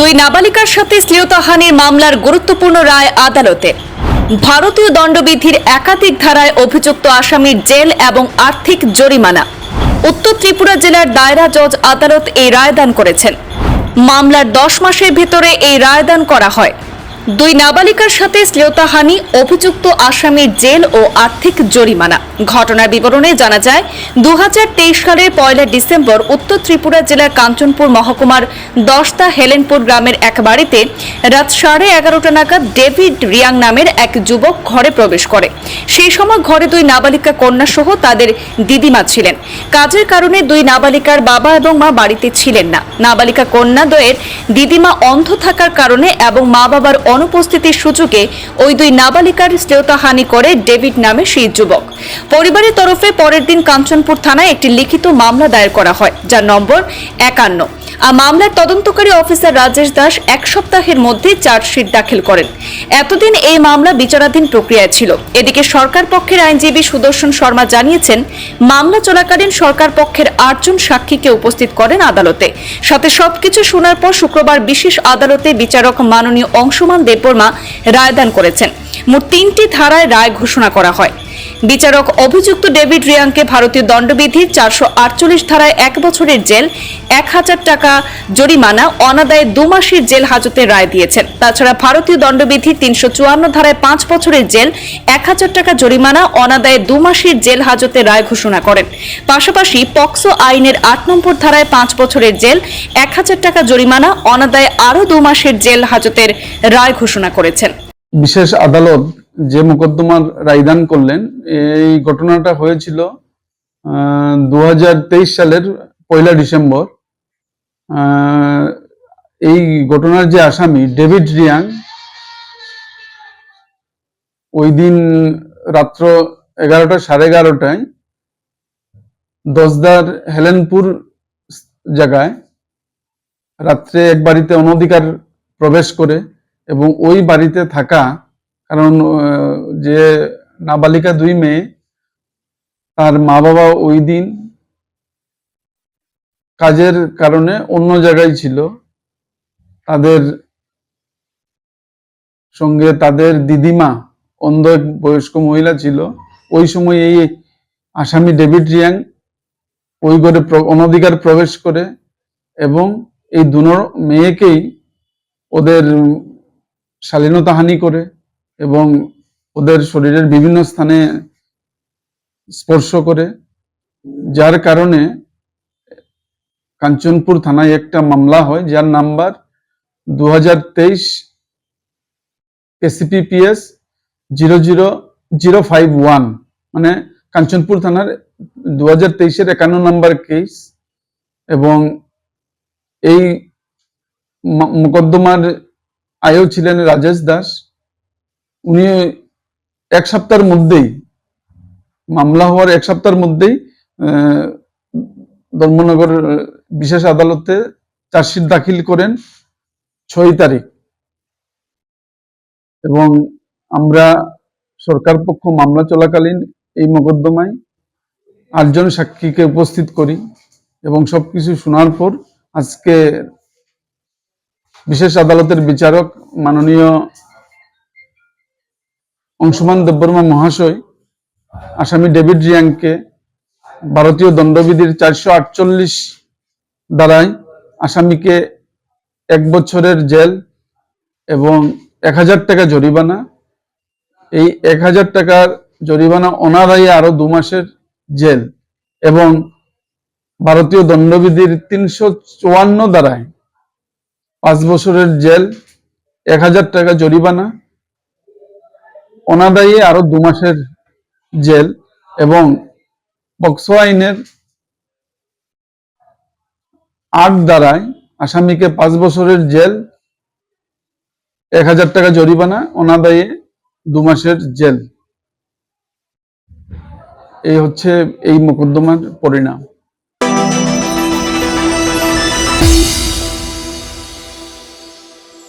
দুই নাবালিকার সাথে শ্লীলতাহানির মামলার গুরুত্বপূর্ণ রায় আদালতে। ভারতীয় দণ্ডবিধির একাধিক ধারায় অভিযুক্ত আসামির জেল এবং আর্থিক জরিমানা। উত্তর ত্রিপুরা জেলার দায়রা জজ আদালত এই রায়দান করেছেন। মামলার দশ মাসের ভেতরে এই রায়দান করা হয়। দুই নাবালিকার সাথে শ্লীলতাহানি অভিযুক্ত আসামির জেল ও আর্থিক জরিমানা। ঘটনার বিবরণে জানা যায় দু সালের পয়লা ডিসেম্বর উত্তর ত্রিপুরা জেলার কাঞ্চনপুর মহকুমার দশতা হেলেনপুর গ্রামের এক বাড়িতে রাত সাড়ে এগারোটা নাগাদ ডেভিড রিয়াং নামের এক যুবক ঘরে প্রবেশ করে। সেই সময় ঘরে দুই নাবালিকা কন্যা সহ তাদের দিদিমা ছিলেন। কাজের কারণে দুই নাবালিকার বাবা এবং মা বাড়িতে ছিলেন না। নাবালিকা কন্যাদ্বয়ের দিদিমা অন্ধ থাকার কারণে এবং মা বাবার অনুপস্থিতির সুযোগে ওই দুই নাবালিকার শ্লেয়তাহানি করে ডেভিড নামে সেই যুবক। পরিবারের তরফে পরের দিন কাঞ্চনপুর থানায় একটি লিখিত মামলা দায়ের করা হয়, যার নম্বর একান্ন। মামলার তদন্তকারী অফিসার রাজেশ দাস এক সপ্তাহের মধ্যে চার্জশিট দাখিল করেন। এতদিন এই মামলা বিচারাধীন প্রক্রিয়ায় ছিল। এদিকে সরকার পক্ষের আইনজীবী সুদর্শন শর্মা জানিয়েছেন, মামলা চলাকালীন সরকার পক্ষের আটজন সাক্ষীকে উপস্থিত করেন আদালতে। সাথে সবকিছু শোনার পর শুক্রবার বিশেষ আদালতে বিচারক মাননীয় অংশমান দেববর্মা রায়দান করেছেন। মোট তিনটি ধারায় রায় ঘোষণা করা হয়। বিচারক অভিযুক্ত ডেভিড রিয়াংকে ভারতীয় দণ্ডবিধির চারশো আটচল্লিশ ধারায় এক বছরের জেল, এক হাজার টাকা জরিমানা, অনাদায়ে দু মাসের জেল হাজতের রায় দিয়েছেন। তাছাড়া ভারতীয় দণ্ডবিধির তিনশো চুয়ান্ন ধারায় পাঁচ বছরের জেল, এক হাজার টাকা জরিমানা, অনাদায়ে দু মাসের জেল হাজতের রায় ঘোষণা করেন। পাশাপাশি পক্সো আইনের আট নম্বর ধারায় পাঁচ বছরের জেল, এক হাজার টাকা জরিমানা, অনাদায়ে আরও দু মাসের জেল হাজতের রায় ঘোষণা করেছেন। বিশেষ আদালত যে মোকদ্দমার রায়দান করলেন, এই ঘটনাটা হয়েছিল দু হাজার তেইশ সালের পয়লা ডিসেম্বর। এই ঘটনার যে আসামি, ডেভিড রিয়াং, ওই দিন রাত্র এগারোটা সাড়ে এগারোটায় দশদার হেলেনপুর জায়গায় রাত্রে এক বাড়িতে অনধিকার প্রবেশ করে এবং ওই বাড়িতে থাকা কারণ যে নাবালিকা দুই মেয়ে, তার মা বাবা ওই দিন কাজের কারণে অন্য জায়গায় ছিল। তাদের সঙ্গে তাদের দিদিমা অন্ধ বয়স্ক মহিলা ছিল। ওই সময় এই আসামি ডেভিড রিয়াং ওই ঘরে অনধিকার প্রবেশ করে এবং এই দুনো মেয়েকেই ওদের শালীনতাহানি করে। এবং ওদের শরীরের বিভিন্ন স্থানে স্পর্শ করে, যার কারণে কাঞ্চনপুর থানায় একটা মামলা হয়, যার নাম্বার দু হাজার তেইশ ACPPS zero zero zero five one. মানে কাঞ্চনপুর থানার দু হাজার তেইশের একান্ন নম্বর কেস এবং এই মোকদ্দমার আয়ও ছিলেন রাজেশ দাস। উনি এক সপ্তাহের মধ্যেই, মামলা হওয়ার এক সপ্তাহের মধ্যেই ধর্মনগর বিশেষ আদালতে চার্জশিট দাখিল করেন ছয় তারিখ। এবং আমরা সরকার পক্ষ মামলা চলাকালীন এই মোকদ্দমায় আটজন সাক্ষীকে উপস্থিত করি এবং সবকিছু শোনার পর আজকে বিশেষ আদালতের বিচারক মাননীয় অংশুমান দেববর্মা মহাশয়, আসামি ডেভিড রিয়াংকে ভারতীয় দণ্ডবিধির চারশো আটচল্লিশ দ্বারায় আসামিকে এক বছরের জেল এবং এক হাজার টাকা জরিমানা। এই এক হাজার টাকার জরিমানা অনাদায়ী আরও দু মাসের জেল এবং ভারতীয় দণ্ডবিধির তিনশো চুয়ান্ন দ্বারায় পাঁচ বছরের জেল, এক হাজার টাকা জরিমানা। অনাদায়ী আরও দু মাসের জেল এবং পক্সো আইনের আট দ্বারায় আসামিকে পাঁচ বছরের জেল, এক হাজার টাকা জরিমানা, অনাদায়ে দু মাসের জেল। এই হচ্ছে এই মোকদ্দমার পরিণাম।